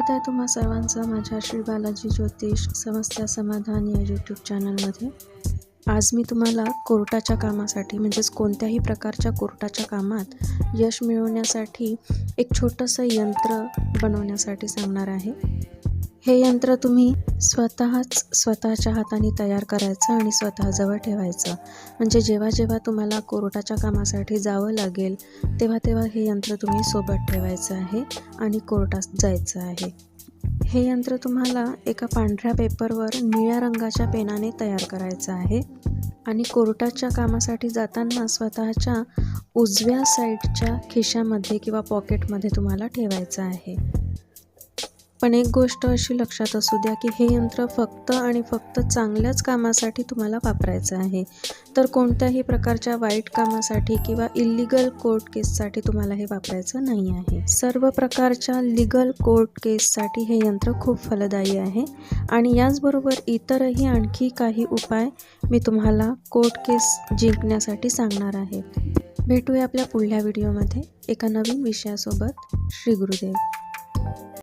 आहे तुम्हा सर्वांचं माझ्या श्री बालाजी ज्योतिष समस्या समाधान या यूट्यूब चॅनलमध्ये आज मी तुम्हाला कोर्टाच्या कामासाठी म्हणजेच कोणत्याही प्रकारच्या कोर्टाच्या कामात यश मिळवण्यासाठी एक छोटंसं यंत्र बनवण्यासाठी सांगणार आहे. हे यंत्र तुम्ही स्वतःच स्वतःच्या हाताने तयार करायचं आणि स्वतःजवळ ठेवायचं. म्हणजे जेव्हा जेव्हा तुम्हाला कोर्टाच्या कामासाठी जावं लागेल तेव्हा तेव्हा हे यंत्र तुम्ही सोबत ठेवायचं आहे आणि कोर्टात जायचं आहे. हे यंत्र तुम्हाला एका पांढऱ्या पेपरवर निळ्या रंगाच्या पेनाने तयार करायचं आहे आणि कोर्टाच्या कामासाठी जाताना स्वतःच्या उजव्या साईडच्या खिशामध्ये किंवा पॉकेटमध्ये तुम्हाला ठेवायचं आहे. पण एक गोष्ट अशी लक्षात असू द्या की हे यंत्र फक्त आणि फक्त चांगल्याच कामासाठी तुम्हाला वापरायचं आहे. तर कोणत्याही प्रकारच्या वाईट कामासाठी किंवा इलिगल कोर्ट केससाठी तुम्हाला हे वापरायचं नाही आहे. सर्व प्रकारच्या लिगल कोर्ट केससाठी हे यंत्र खूप फलदायी आहे आणि याचबरोबर इतरही आणखी काही उपाय मी तुम्हाला कोर्ट केस जिंकण्यासाठी सांगणार आहे. भेटूया आपल्या पुढल्या व्हिडिओमध्ये एका नवीन विषयासोबत. श्री गुरुदेव.